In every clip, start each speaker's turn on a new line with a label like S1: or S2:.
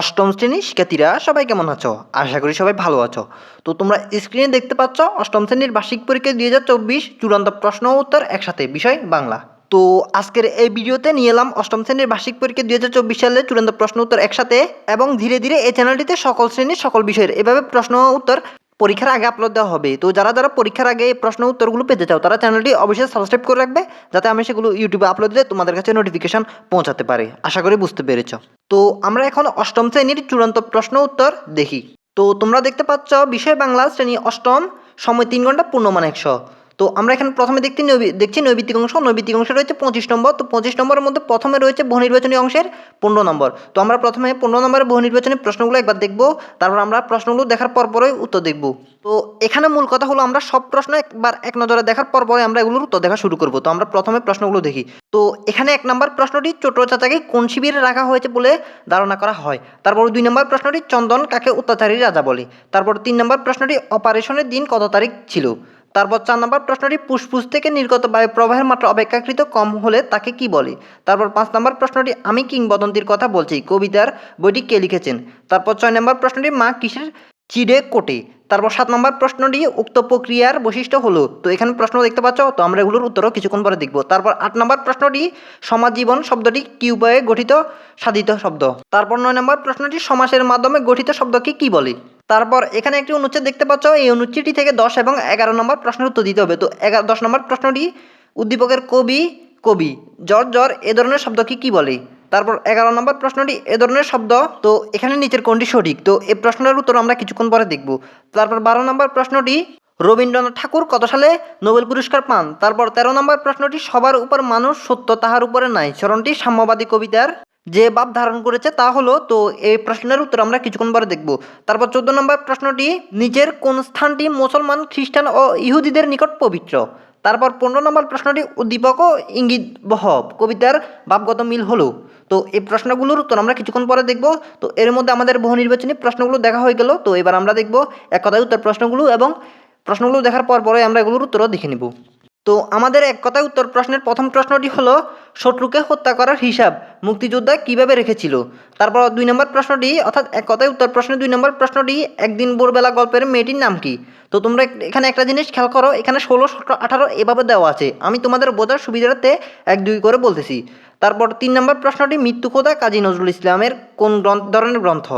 S1: অষ্টম শ্রেণীর শিক্ষার্থীরা সবাই কেমন আছো আশা করি সবাই ভালো আছো তো তোমরা স্ক্রিনে দেখতে পাচ্ছ অষ্টম শ্রেণীর বার্ষিক পরীক্ষা দুই হাজার চব্বিশ চূড়ান্ত প্রশ্ন উত্তর একসাথে বিষয় বাংলা তো আজকের এই ভিডিওতে নিয়ে এলাম অষ্টম শ্রেণীর বার্ষিক পরীক্ষা দুই হাজার চব্বিশ সালে চূড়ান্ত প্রশ্ন উত্তর একসাথে এবং ধীরে ধীরে এই চ্যানেলটিতে সকল শ্রেণীর সকল বিষয়ের এভাবে প্রশ্ন উত্তর পরীক্ষার আগে আপলোড দেওয়া হবে তো যারা যারা পরীক্ষার আগে এই প্রশ্ন উত্তরগুলো পেতে চাও তারা চ্যানেলটি অবশ্যই সাবস্ক্রাইব করে রাখবে যাতে আমি সেগুলো ইউটিউবে আপলোড দিলে তোমাদের কাছে নোটিফিকেশান পৌঁছাতে পারে আশা করি বুঝতে পেরেছ তো আমরা এখন অষ্টম শ্রেণীর চূড়ান্ত প্রশ্ন উত্তর দেখি তো তোমরা দেখতে পাচ্ছ বিষয় বাংলা শ্রেণী অষ্টম সময় তিন ঘন্টা পূর্ণমান একশো তো আমরা এখানে প্রথমে দেখছি দেখছি নৈবিত্তিক অংশ নৈবিত্তিক অংশে রয়েছে পঁচিশ নম্বর তো পঁচিশ নম্বরের মধ্যে প্রথমে রয়েছে বহুনির্বাচনী অংশের পনেরো নম্বর তো আমরা প্রথমে পনেরো নম্বরের বহুনির্বাচনী প্রশ্নগুলো একবার দেখব তারপর আমরা প্রশ্নগুলো দেখার পরপরই উত্তর দেখব তো এখানে মূল কথা হলো আমরা সব প্রশ্ন একবার এক নজরে দেখার পরপরে আমরা এগুলোর উত্তর দেখা শুরু করব তো আমরা প্রথমে প্রশ্নগুলো দেখি তো এখানে এক নম্বর প্রশ্নটি চোট চাচাকে কোন শিবিরে রাখা হয়েছে বলে ধারণা করা হয় তারপর দুই নম্বর প্রশ্নটি চন্দন কাকে অত্যাচারী রাজা বলে তারপর তিন নম্বর প্রশ্নটি অপারেশনের দিন কত তারিখ ছিল তারপর চার নম্বর প্রশ্নটি ফুসফুস থেকে নির্গত বায়ু প্রবাহের মাত্রা অপেক্ষাকৃত কম হলে তাকে কি বলে তারপর পাঁচ নম্বর প্রশ্নটি আমি কিংবদন্তির কথা বলছি কবিতার বইটি কে লিখেছেন তারপর ছয় নম্বর প্রশ্নটি মা কিসের চিড়ে কোটে তারপর সাত নম্বর প্রশ্নটি উক্ত প্রক্রিয়ার বৈশিষ্ট্য হলো তো এখানে প্রশ্ন দেখতে পাচ্ছ তো আমরা এগুলোর উত্তরও কিছুক্ষণ পরে দেখব তারপর আট নম্বর প্রশ্নটি সমাজ জীবন শব্দটি কি উপায়ে গঠিত সাধিত শব্দ তারপর নয় নম্বর প্রশ্নটি সমাসের মাধ্যমে গঠিত শব্দকে কি বলে তারপর এখানে একটি অনুচ্ছেদ দেখতে পাচ্ছ এই অনুচ্ছেদটি থেকে দশ এবং এগারো নম্বর প্রশ্নের উত্তর দিতে হবে তো এগারো দশ নম্বর প্রশ্নটি উদ্দীপকের কবি কবি জ্বর জ্বর এ ধরনের শব্দকে কী বলে তারপর এগারো নম্বর প্রশ্নটি এ ধরনের শব্দ তো এখানে নিচের কোনটি সঠিক তো এই প্রশ্নের উত্তর আমরা কিছুক্ষণ পরে দেখব তারপর বারো নম্বর প্রশ্নটি রবীন্দ্রনাথ ঠাকুর কত সালে নোবেল পুরস্কার পান তারপর তেরো নম্বর প্রশ্নটি সবার উপর মানুষ সত্য তাহার উপরে নাই চরণটি সাম্যবাদী কবিতার যে বাপ ধারণ করেছে তা হলো তো এই প্রশ্নের উত্তর আমরা কিছুক্ষণ পরে দেখব তারপর চোদ্দ নম্বর প্রশ্নটি নিজের কোন স্থানটি মুসলমান খ্রিস্টান ও ইহুদিদের নিকট পবিত্র তারপর পনেরো নম্বর প্রশ্নটি উদ্দীপক ও ইঙ্গিত বহব কবিতার বাপগত মিল হলো তো এই প্রশ্নগুলোর উত্তর আমরা কিছুক্ষণ পরে দেখব তো এর মধ্যে আমাদের বহু নির্বাচনী প্রশ্নগুলো দেখা হয়ে গেল তো এবার আমরা দেখব এক কথায় উত্তর প্রশ্নগুলো এবং প্রশ্নগুলো দেখার পর পরে আমরা এগুলোর উত্তরও দেখে নেব তো আমাদের এক কথায় উত্তর প্রশ্নের প্রথম প্রশ্নটি হলো শত্রুকে হত্যা করার হিসাব মুক্তিযোদ্ধা কিভাবে রেখেছিল তারপর দুই নম্বর প্রশ্নটি অর্থাৎ এক কথায় উত্তর প্রশ্নের দুই নম্বর প্রশ্নটি একদিন ভোরবেলা গল্পের মেয়েটির নাম কি তো তোমরা এখানে একটা জিনিস খেয়াল করো এখানে ষোলো সতেরো আঠারো এভাবে দেওয়া আছে আমি তোমাদের বোঝার সুবিধার্থে এক দুই করে বলতেছি তারপর তিন নম্বর প্রশ্নটি মৃত্যু খোদা কাজী নজরুল ইসলামের কোন ধরনের গ্রন্থ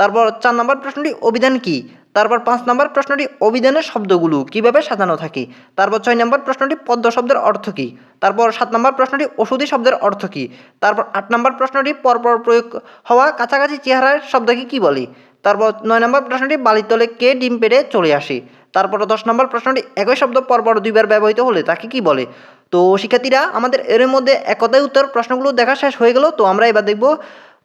S1: তারপর চার নম্বর প্রশ্নটি অভিধান কী তারপর পাঁচ নম্বর প্রশ্নটি অভিধানের শব্দগুলো কিভাবে সাজানো থাকে তারপর ছয় নম্বর প্রশ্নটি পদ্ম শব্দের অর্থ কী তারপর সাত নম্বর প্রশ্নটি ওষুধি শব্দের অর্থ কী তারপর আট নম্বর প্রশ্নটি পরপর প্রয়োগ হওয়া কাছাকাছি চেহারার শব্দকে কী বলে তারপর নয় নম্বর প্রশ্নটি বালিতলে কে ডিম পেড়ে চলে আসে তারপর দশ নম্বর প্রশ্নটি একই শব্দ পরপর দুইবার ব্যবহৃত হলে তাকে কি বলে তো শিক্ষার্থীরা আমাদের এর মধ্যে একতায় উত্তর প্রশ্নগুলো দেখা শেষ হয়ে গেল তো আমরা এবার দেখব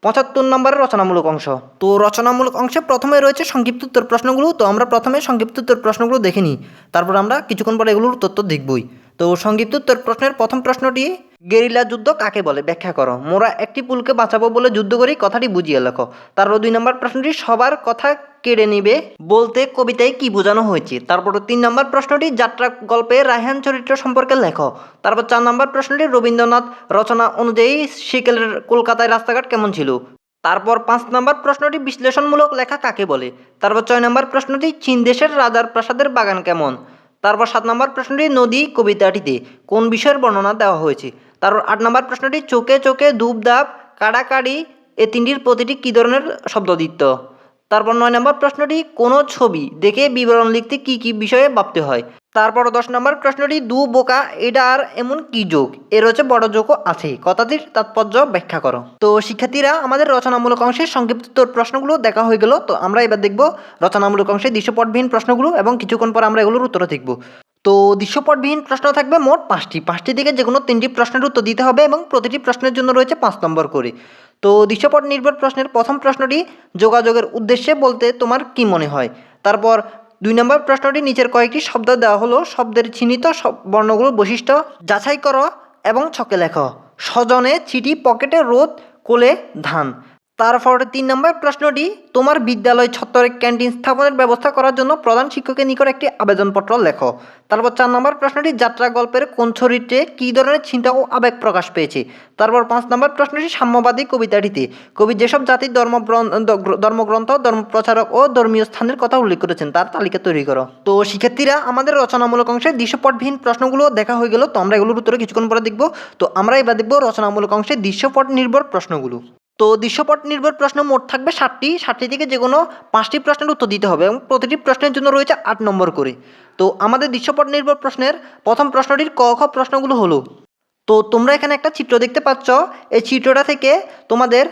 S1: পঁচাত্তর নম্বরের রচনামূলক অংশ তো রচনামূলক অংশে প্রথমে রয়েছে সংক্ষিপ্ত উত্তর প্রশ্নগুলো তো আমরা প্রথমে সংক্ষিপ্ত উত্তর প্রশ্নগুলো দেখে নিই তারপর আমরা কিছুক্ষণ পরে এগুলোর তথ্য দেখবই তো সংক্ষিপ্ত উত্তর প্রশ্নের প্রথম প্রশ্নটি গেরিলা যুদ্ধ কাকে বলে ব্যাখ্যা করো মোরা একটি পুলকে বাঁচাবো বলে যুদ্ধ করি কথাটি বুঝিয়ে লেখো তারপর দুই নম্বর প্রশ্নটি সবার কথা কেড়ে নিবে বলতে কবিতায় কি বোঝানো হয়েছে তারপর তিন নম্বর প্রশ্নটি যাত্রা গল্পে রায়হান চরিত্র সম্পর্কে লেখ তারপর চার নম্বর প্রশ্নটি রবীন্দ্রনাথ রচনা অনুযায়ী সিকেলের কলকাতায় রাস্তাঘাট কেমন ছিল তারপর পাঁচ নম্বর প্রশ্নটি বিশ্লেষণমূলক লেখা কাকে বলে তারপর ছয় নম্বর প্রশ্নটি চীন দেশের রাজার প্রাসাদের বাগান কেমন তারপর সাত নম্বর প্রশ্নটি নদী কবিতাটিতে কোন বিষয়ের বর্ণনা দেওয়া হয়েছে তারপর আট নম্বর প্রশ্নটি চোখে চোখে ধাপ কাড়াকাড়ি এ তিনটির প্রতিটি কী ধরনের শব্দদিত্য তারপর নয় নম্বর প্রশ্নটি কোনো ছবি দেখে বিবরণ লিখতে কি কি বিষয়ে ভাবতে হয় তারপর দশ নম্বর প্রশ্নটি দু বোকা এটা আর এমন কি যোগ এর হচ্ছে বড় যোগও আছে কথাটির তাৎপর্য ব্যাখ্যা করো তো শিক্ষার্থীরা আমাদের রচনামূলক অংশের সংক্ষিপ্ত প্রশ্নগুলো দেখা হয়ে গেল তো আমরা এবার দেখব রচনামূলক অংশে দৃশ্যপটবিহীন প্রশ্নগুলো এবং কিছুক্ষণ পর আমরা এগুলোর উত্তর দেখব তো দৃশ্যপটবিহীন প্রশ্ন থাকবে মোট পাঁচটি পাঁচটি থেকে যে কোনো তিনটি প্রশ্নের উত্তর দিতে হবে এবং প্রতিটি প্রশ্নের জন্য রয়েছে পাঁচ নম্বর করে তো দৃশ্যপট নির্ভর প্রশ্নের প্রথম প্রশ্নটি যোগাযোগের উদ্দেশ্যে বলতে তোমার কি মনে হয় তারপর দুই নম্বর প্রশ্নটি নিচের কয়েকটি শব্দ দেওয়া হলো শব্দের চিহ্নিত বর্ণগুলো বৈশিষ্ট্য যাচাই করো এবং ছকে লেখ স্বজনে চিঠি পকেটে রোদ কোলে ধান তার ফলে তিন নম্বর প্রশ্নটি তোমার বিদ্যালয় ছত্তরে ক্যান্টিন স্থাপনের ব্যবস্থা করার জন্য প্রধান শিক্ষকের নিকট একটি আবেদনপত্র লেখো তারপর চার নম্বর প্রশ্নটি যাত্রা গল্পের কোন চরিত্রে কী ধরনের চিন্তা ও আবেগ প্রকাশ পেয়েছে তারপর পাঁচ নম্বর প্রশ্নটি সাম্যবাদী কবিতাটিতে কবি যেসব জাতির ধর্ম ধর্মগ্রন্থ ধর্মপ্রচারক ও ধর্মীয় স্থানের কথা উল্লেখ করেছেন তার তালিকা তৈরি করো তো শিক্ষার্থীরা আমাদের রচনামূলক অংশে দৃশ্যপটবিহীন প্রশ্নগুলো দেখা হয়ে গেল তো আমরা এগুলোর উত্তরে কিছুক্ষণ পরে দেখব তো আমরা এবার দেখব রচনামূলক অংশে দৃশ্যপট নির্ভর প্রশ্নগুলো তো দৃশ্যপট নির্ভর প্রশ্ন মোট থাকবে ষাটটি ষাটটি থেকে যে কোনো পাঁচটি প্রশ্নের উত্তর দিতে হবে এবং প্রতিটি প্রশ্নের জন্য রয়েছে আট নম্বর করে তো আমাদের দৃশ্যপট নির্ভর প্রশ্নের প্রথম প্রশ্নটির ক খ প্রশ্নগুলো হলো তো তোমরা এখানে একটা চিত্র দেখতে পাচ্ছ এই চিত্রটা থেকে তোমাদের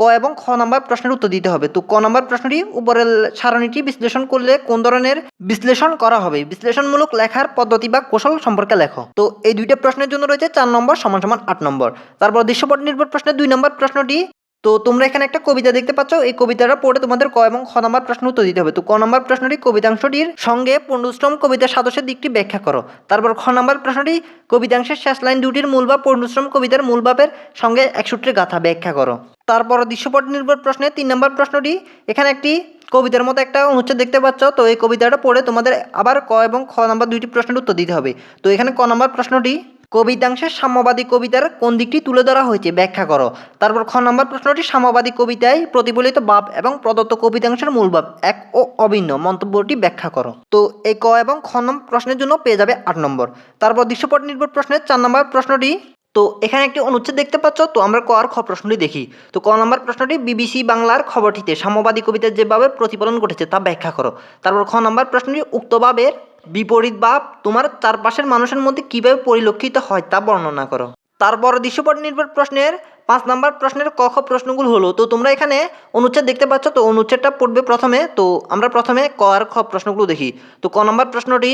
S1: ক এবং খ নাম্বার প্রশ্নের উত্তর দিতে হবে তো ক নাম্বার প্রশ্নটি উপরের সারণীটি বিশ্লেষণ করলে কোন ধরনের বিশ্লেষণ করা হবে বিশ্লেষণমূলক লেখার পদ্ধতি বা কৌশল সম্পর্কে লেখো তো এই দুইটা প্রশ্নের জন্য রয়েছে চার নম্বর সমান সমান আট নম্বর তারপর দৃশ্যপট নির্ভর প্রশ্নের দুই নম্বর প্রশ্নটি তো তোমরা এখানে একটা কবিতা দেখতে পাচ্ছ এই কবিতাটা পড়ে তোমাদের ক এবং খ নম্বর প্রশ্ন উত্তর দিতে হবে তো ক নম্বর প্রশ্নটি কবিতাংশটির সঙ্গে পণ্ডুশ্রম কবিতার সাদস্যের দিকটি ব্যাখ্যা করো তারপর খ নম্বর প্রশ্নটি কবিতাংশের শেষ লাইন দুটির মূল বা পণ্ডুশ্রম কবিতার মূল বাপের সঙ্গে একসূত্রে গাথা ব্যাখ্যা করো তারপর দৃশ্যপট নির্ভর প্রশ্নে তিন নম্বর প্রশ্নটি এখানে একটি কবিতার মতো একটা অনুচ্ছেদ দেখতে পাচ্ছ তো এই কবিতাটা পড়ে তোমাদের আবার ক এবং খ নম্বর দুইটি প্রশ্নের উত্তর দিতে হবে তো এখানে ক নম্বর প্রশ্নটি কবিতাংশে সাম্যবাদী কবিতার কোন দিকটি তুলে ধরা হয়েছে ব্যাখ্যা করো তারপর খ নম্বর প্রশ্নটি সাম্যবাদী কবিতায় প্রতিফলিত বাপ এবং প্রদত্ত কবিতাংশের মূল ভাব এক ও অভিন্ন মন্তব্যটি ব্যাখ্যা করো তো এই ক এবং খ নম প্রশ্নের জন্য পেয়ে যাবে আট নম্বর তারপর দৃশ্যপট নির্ভর প্রশ্নের চার নম্বর প্রশ্নটি তো এখানে একটি অনুচ্ছেদ দেখতে পাচ্ছ তো আমরা কর খ প্রশ্নটি দেখি তো ক নম্বর প্রশ্নটি বিবিসি বাংলার খবরটিতে সাম্যবাদী কবিতার যেভাবে প্রতিফলন ঘটেছে তা ব্যাখ্যা করো তারপর খ নম্বর প্রশ্নটি উক্তভাবের বিপরীত ভাব তোমার চারপাশের মানুষের মধ্যে কীভাবে পরিলক্ষিত হয় তা বর্ণনা করো তারপর দৃশ্যপট নির্ভর প্রশ্নের পাঁচ নম্বর প্রশ্নের ক খ প্রশ্নগুলো হলো তো তোমরা এখানে অনুচ্ছেদ দেখতে পাচ্ছ তো অনুচ্ছেদটা পড়বে প্রথমে তো আমরা প্রথমে ক আর খ প্রশ্নগুলো দেখি তো ক নম্বর প্রশ্নটি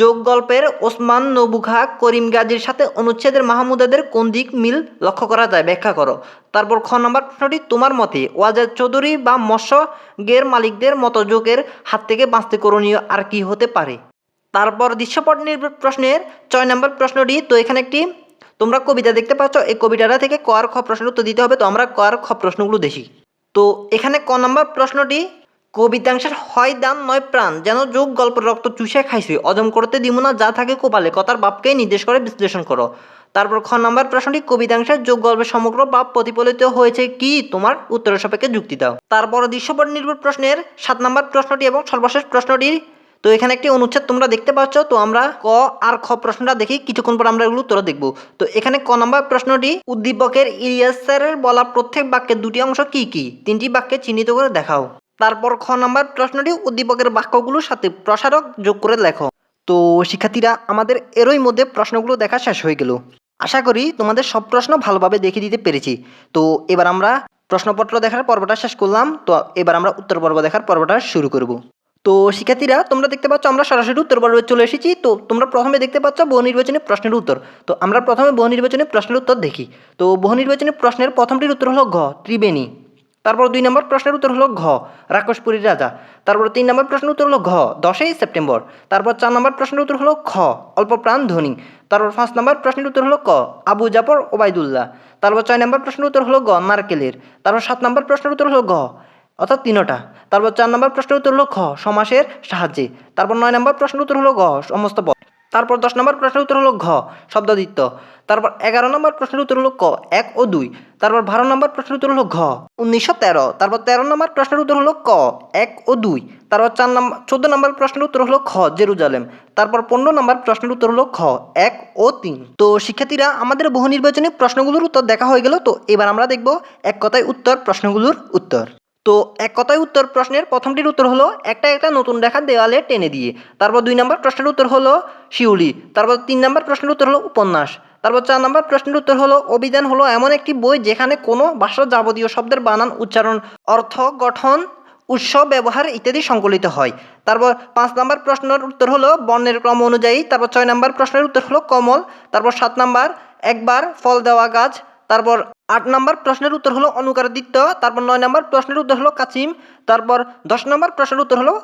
S1: যোগ গল্পের ওসমান নবুখা করিম গাজীর সাথে অনুচ্ছেদের মাহমুদাদের কোন দিক মিল লক্ষ্য করা যায় ব্যাখ্যা করো তারপর খ নম্বর প্রশ্নটি তোমার মতে ওয়াজেদ চৌধুরী বা মৎস্য গের মালিকদের মতো যোগের হাত থেকে বাঁচতে করণীয় আর কি হতে পারে তারপর দৃশ্যপট নির্ভর প্রশ্নের ছয় নম্বর প্রশ্নটি তো এখানে একটি তোমরা কবিতা দেখতে পাচ্ছ এই কবিতাটা থেকে কয়ার খ প্রশ্ন উত্তর দিতে হবে তো আমরা কয়ার খ প্রশ্নগুলো দেখি তো এখানে ক নম্বর প্রশ্নটি কবিতাংশের হয় দান নয় প্রাণ যেন যোগ গল্প রক্ত চুষে খাইছি অজম করতে দিব না যা থাকে কোপালে কথার বাপকেই নির্দেশ করে বিশ্লেষণ করো তারপর খ নাম্বার প্রশ্নটি কবিতাংশের যোগ গল্পের সমগ্র বাপ প্রতিফলিত হয়েছে কি তোমার উত্তরের সাপেক্ষে যুক্তি দাও তারপর দৃশ্যপট নির্ভর প্রশ্নের সাত নাম্বার প্রশ্নটি এবং সর্বশেষ প্রশ্নটি তো এখানে একটি অনুচ্ছেদ তোমরা দেখতে পাচ্ছ তো আমরা ক আর খ প্রশ্নটা দেখি কিছুক্ষণ পর আমরা এগুলো উত্তর দেখব তো এখানে ক নম্বর প্রশ্নটি উদ্দীপকের ইলিয়াস স্যারের বলা প্রত্যেক বাক্যের দুটি অংশ কি কি তিনটি বাক্যে চিহ্নিত করে দেখাও তারপর খ নাম্বার প্রশ্নটি উদ্দীপকের বাক্যগুলোর সাথে প্রসারক যোগ করে লেখো তো শিক্ষার্থীরা আমাদের এরই মধ্যে প্রশ্নগুলো দেখা শেষ হয়ে গেল আশা করি তোমাদের সব প্রশ্ন ভালোভাবে দেখে দিতে পেরেছি তো এবার আমরা প্রশ্নপত্র দেখার পর্বটা শেষ করলাম তো এবার আমরা উত্তর পর্ব দেখার পর্বটা শুরু করব তো শিক্ষার্থীরা তোমরা দেখতে পাচ্ছ আমরা সরাসরি উত্তর পর্বে চলে এসেছি তো তোমরা প্রথমে দেখতে পাচ্ছ বহু নির্বাচনে প্রশ্নের উত্তর তো আমরা প্রথমে বহু নির্বাচনে প্রশ্নের উত্তর দেখি তো বহু নির্বাচনে প্রশ্নের প্রথমটির উত্তর হলো ঘ ত্রিবেণী তারপর দুই নম্বর প্রশ্নের উত্তর হলো ঘ রাক্ষসপুরীর রাজা তারপর তিন নম্বর প্রশ্নের উত্তর হলো ঘ দশই সেপ্টেম্বর তারপর চার নম্বর প্রশ্নের উত্তর হলো খ অল্প প্রাণ ধ্বনি তারপর পাঁচ নম্বর প্রশ্নের উত্তর হলো ক আবু জাফর ওবায়দুল্লাহ তারপর ছয় নম্বর প্রশ্নের উত্তর হলো গ নারকেলের তারপর সাত নম্বর প্রশ্নের উত্তর হলো ঘ অর্থাৎ তিনোটা তারপর চার নম্বর প্রশ্নের উত্তর হলো খ সমাসের সাহায্যে তারপর নয় নম্বর প্রশ্নের উত্তর হলো ঘ সমস্ত পদ তারপর দশ নম্বর প্রশ্নের উত্তর হলো ঘ শব্দাদিত্য তারপর এগারো নম্বর প্রশ্নের উত্তর হলো ক এক ও দুই তারপর বারো নম্বর প্রশ্নের উত্তর হলো ঘ উনিশশো তেরো তারপর তেরো নম্বর প্রশ্নের উত্তর হলো ক এক ও দুই তারপর চার নম্বর চোদ্দ নম্বর প্রশ্নের উত্তর হলো খ জেরুজালেম তারপর পনেরো নম্বর প্রশ্নের উত্তর হলো খ এক ও তিন তো শিক্ষার্থীরা আমাদের বহু নির্বাচনী প্রশ্নগুলোর উত্তর দেখা হয়ে গেল তো এবার আমরা দেখব এক কথায় উত্তর প্রশ্নগুলোর উত্তর তো এক কথায় উত্তর প্রশ্নের প্রথমটির উত্তর হলো একটা একটা নতুন রেখা দেওয়ালে টেনে দিয়ে তারপর দুই নম্বর প্রশ্নের উত্তর হলো শিউলি তারপর তিন নম্বর প্রশ্নের উত্তর হলো উপন্যাস তারপর চার নম্বর প্রশ্নের উত্তর হলো অভিধান হলো এমন একটি বই যেখানে কোনো ভাষার যাবতীয় শব্দের বানান উচ্চারণ অর্থ গঠন উৎস ব্যবহার ইত্যাদি সংকলিত হয় তারপর পাঁচ নম্বর প্রশ্নের উত্তর হলো বর্ণের ক্রম অনুযায়ী তারপর ছয় নম্বর প্রশ্নের উত্তর হলো কমল তারপর সাত নম্বর একবার ফল দেওয়া গাছ তারপর আট নম্বর প্রশ্নের উত্তর হলো অনুকারাদিত্য তারপর নয় নম্বর প্রশ্নের উত্তর হলো কাচিম তারপর দশ নম্বর প্রশ্নের উত্তর হলো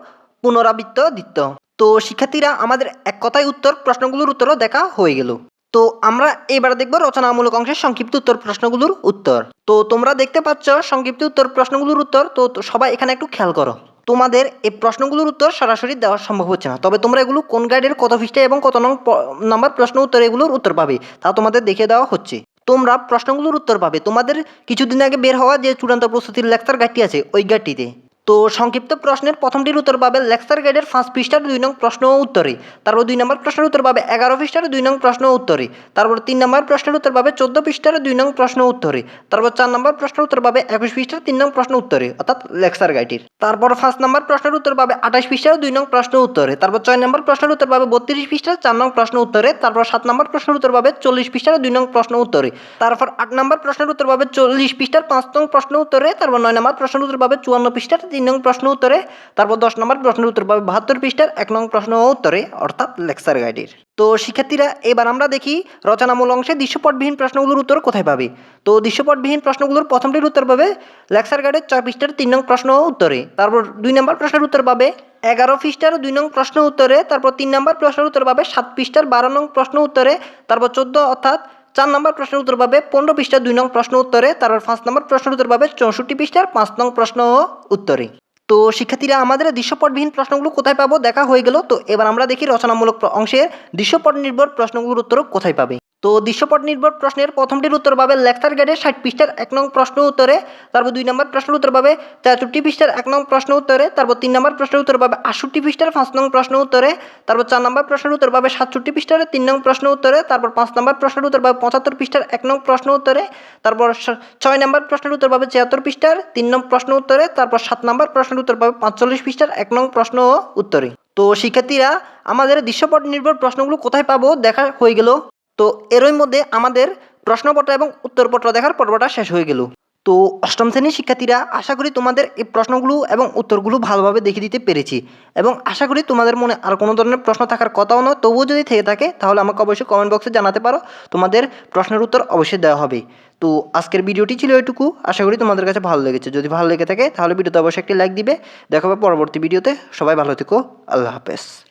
S1: পুনরাবৃত্ত দিত্য তো শিক্ষার্থীরা আমাদের এক কথায় উত্তর প্রশ্নগুলোর উত্তরও দেখা হয়ে গেল তো আমরা এবার দেখব রচনামূলক অংশের সংক্ষিপ্ত উত্তর প্রশ্নগুলোর উত্তর তো তোমরা দেখতে পাচ্ছ সংক্ষিপ্ত উত্তর প্রশ্নগুলোর উত্তর তো সবাই এখানে একটু খেয়াল করো তোমাদের এই প্রশ্নগুলোর উত্তর সরাসরি দেওয়া সম্ভব হচ্ছে না তবে তোমরা এগুলো কোন গাইডের কত ফিস্টে এবং কত নং নাম্বার প্রশ্ন উত্তর এগুলোর উত্তর পাবে তা তোমাদের দেখে দেওয়া হচ্ছে তোমরা প্রশ্নগুলোর উত্তর পাবে তোমাদের কিছুদিন আগে বের হওয়া যে চূড়ান্ত প্রস্তুতির লেকচার গাইডটি আছে ওই গাইডটিতে তো সংক্ষিপ্ত প্রশ্নের প্রথমটির উত্তর পাবে লেকচার গাইডের ফাঁস পৃষ্ঠার দুই নং প্রশ্ন উত্তরে তারপর দুই নম্বর প্রশ্নের উত্তর পাবে এগারো পৃষ্ঠার দুই নং প্রশ্ন উত্তরে তারপর তিন নম্বর প্রশ্নের উত্তর পাবে চোদ্দ পৃষ্ঠার দুই নং প্রশ্ন উত্তরে তারপর চার নম্বর প্রশ্নের উত্তর পাবে একুশ পৃষ্ঠার তিন নং প্রশ্ন উত্তরে অর্থাৎ লেকচার গাইডের তারপর ফার্স্ট নম্বর প্রশ্নের উত্তর পাবে আঠাশ পৃষ্ঠার দুই নং প্রশ্ন উত্তরে তারপর ছয় নম্বর প্রশ্নের উত্তর পাবে বত্রিশ পৃষ্ঠার চার নং প্রশ্ন উত্তরে তারপর সাত নম্বর প্রশ্নের উত্তর পাবে চল্লিশ পৃষ্ঠার দুই নং প্রশ্ন উত্তরে তারপর আট নম্বর প্রশ্নের উত্তর পাবে চল্লিশ পৃষ্ঠার পাঁচ নং প্রশ্ন উত্তরে তারপর নয় নম্বর প্রশ্নের উত্তর পাবে চুয়ান্ন পৃষ্ঠার তিন নং প্রশ্ন উত্তরে তারপর দশ নম্বর প্রশ্নের উত্তর পাবে বাহাত্তর পৃষ্ঠার এক নং প্রশ্ন উত্তরে অর্থাৎ লেকচার গাইডের তো শিক্ষার্থীরা এবার আমরা দেখি রচনামূল অংশে দৃশ্যপটবিহীন প্রশ্নগুলোর উত্তর কোথায় পাবে তো দৃশ্যপটবিহীন প্রশ্নগুলোর প্রথমটির উত্তর পাবে লেকচার গাইডের ছয় পৃষ্ঠার তিন নং প্রশ্ন উত্তরে তারপর দুই নম্বর প্রশ্নের উত্তর পাবে এগারো পৃষ্ঠার দুই নং প্রশ্ন উত্তরে তারপর তিন নম্বর প্রশ্নের উত্তর পাবে সাত পৃষ্ঠার বারো নং প্রশ্ন উত্তরে তারপর চোদ্দ অর্থাৎ চার নম্বর প্রশ্নের উত্তর পাবে পনেরো পৃষ্ঠা দুই নং প্রশ্ন উত্তরে তারপর পাঁচ নম্বর প্রশ্নের উত্তর পাবে চৌষট্টি পৃষ্ঠার পাঁচ নং প্রশ্ন উত্তরে তো শিক্ষার্থীরা আমাদের দৃশ্যপটবিহীন প্রশ্নগুলো কোথায় পাবো দেখা হয়ে গেল তো এবার আমরা দেখি রচনামূলক অংশের দৃশ্যপট নির্ভর প্রশ্নগুলোর উত্তর কোথায় পাবে তো দৃশ্যপট নির্ভর প্রশ্নের প্রথমটির উত্তর পাবে লেকচার গেটে ষাট পৃষ্ঠার এক নং প্রশ্ন উত্তরে তারপর দুই নম্বর প্রশ্নের উত্তর পাবে তেষট্টি পৃষ্ঠার এক নং প্রশ্ন উত্তরে তারপর তিন নম্বর প্রশ্নের উত্তর পাবে আটষট্টি পৃষ্ঠার পাঁচ নং প্রশ্ন উত্তরে তারপর চার নম্বর প্রশ্নের উত্তর পাবে সাতষট্টি পৃষ্ঠার তিন নং প্রশ্ন উত্তরে তারপর পাঁচ নম্বর প্রশ্নের উত্তর পাবে পঁচাত্তর পৃষ্ঠার এক নং প্রশ্ন উত্তরে তারপর ছয় নম্বর প্রশ্নের উত্তর পাবে ছিয়াত্তর পৃষ্ঠার তিন নং প্রশ্ন উত্তরে তারপর সাত নম্বর প্রশ্নের উত্তর পাবে পাঁচচল্লিশ পৃষ্ঠার এক নং প্রশ্ন উত্তরে তো শিক্ষার্থীরা আমাদের দৃশ্যপট নির্ভর প্রশ্নগুলো কোথায় পাবো দেখা হয়ে গেল তো এরই মধ্যে আমাদের প্রশ্নপত্র এবং উত্তরপত্র দেখার পর্বটা শেষ হয়ে গেল তো অষ্টম শ্রেণীর শিক্ষার্থীরা আশা করি তোমাদের এই প্রশ্নগুলো এবং উত্তরগুলো ভালোভাবে দেখে দিতে পেরেছি এবং আশা করি তোমাদের মনে আর কোনো ধরনের প্রশ্ন থাকার কথাও নয় তবুও যদি থেকে থাকে তাহলে আমাকে অবশ্যই কমেন্ট বক্সে জানাতে পারো তোমাদের প্রশ্নের উত্তর অবশ্যই দেওয়া হবে তো আজকের ভিডিওটি ছিল এটুকু আশা করি তোমাদের কাছে ভালো লেগেছে যদি ভালো লেগে থাকে তাহলে ভিডিওতে অবশ্যই একটি লাইক দিবে দেখাবে পরবর্তী ভিডিওতে সবাই ভালো থেকো আল্লাহ হাফেজ